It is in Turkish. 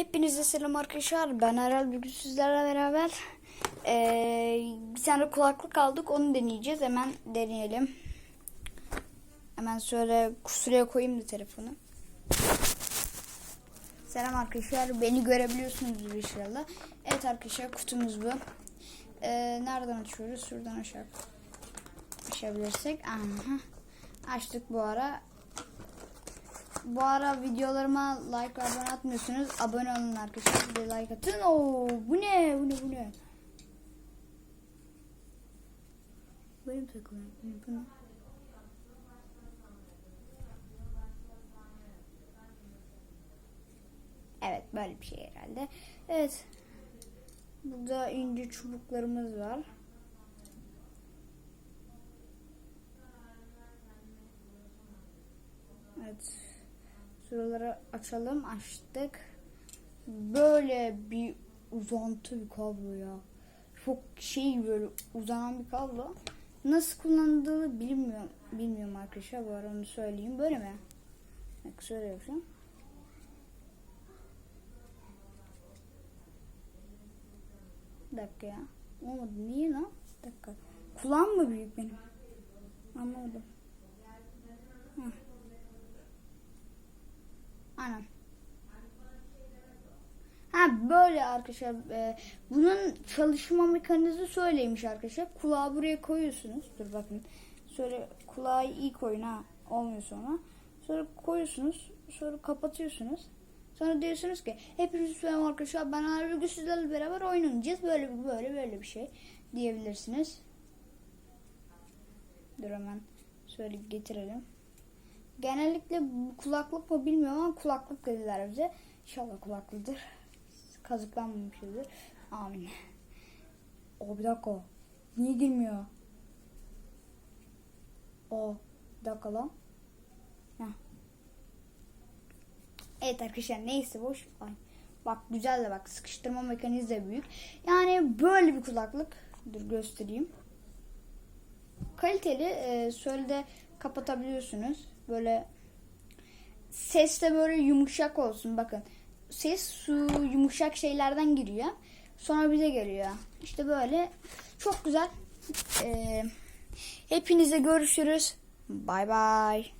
Hepinize selam arkadaşlar. Ben Aral bugün sizlerle beraber eee, bir tane kulaklık aldık. Onu deneyeceğiz. Hemen deneyelim. Hemen şöyle kusuraya koyayım da telefonu. Selam arkadaşlar. Beni görebiliyorsunuz inşallah. Evet arkadaşlar kutumuz bu. Eee, nereden açıyoruz? Şuradan aşağı açabilirsek. Aha. Açtık bu ara. Bu ara videolarıma like ve abone atmıyorsunuz. Abone olun arkadaşlar. Bir like atın. Oo, bu ne? Bu ne? Bu ne? Benim takılıyor. Bu ne? Evet böyle bir şey herhalde. Evet. Burada ince çubuklarımız var. Evet. Şuraları açalım. Açtık. Böyle bir uzantı bir kablo ya. Çok şey böyle uzanan bir kablo. Nasıl kullanıldığını bilmiyorum. Bilmiyorum arkadaşlar. Bu ara onu söyleyeyim. Böyle mi? Bak şöyle yapacağım. Bir dakika ya. Olmadı. Niye lan? Bir dakika. Kulağım mı büyük benim? Anlamadım. Heh. Aynen. Böyle arkadaşlar. e, bunun çalışma mekanizması söyleymiş arkadaşlar. Kulağı buraya koyuyorsunuz. Dur bakın. Şöyle kulağı iyi koyun ha. Olmuyor sonra. Sonra koyuyorsunuz. Sonra kapatıyorsunuz. Sonra diyorsunuz ki hepiniz selam arkadaşlar ben Harbi sizlerle beraber oynayacağız. Böyle böyle böyle bir şey diyebilirsiniz. Dur hemen şöyle getirelim. Genellikle kulaklık mı bilmiyorum ama kulaklık dediler bize. İnşallah kulaklıdır. Kazıklanmamışızdır. Amin. O bir dakika. Niye girmiyor? O bir dakika lan. Heh. Evet arkadaşlar neyse boş. Ay. Bak güzel de bak sıkıştırma mekanizması da büyük. Yani böyle bir kulaklık. Dur göstereyim. Kaliteli. E, şöyle de kapatabiliyorsunuz. Böyle ses de böyle yumuşak olsun. Bakın ses su yumuşak şeylerden giriyor. Sonra bize geliyor. İşte böyle çok güzel. Ee, hepinize görüşürüz. Bay bay.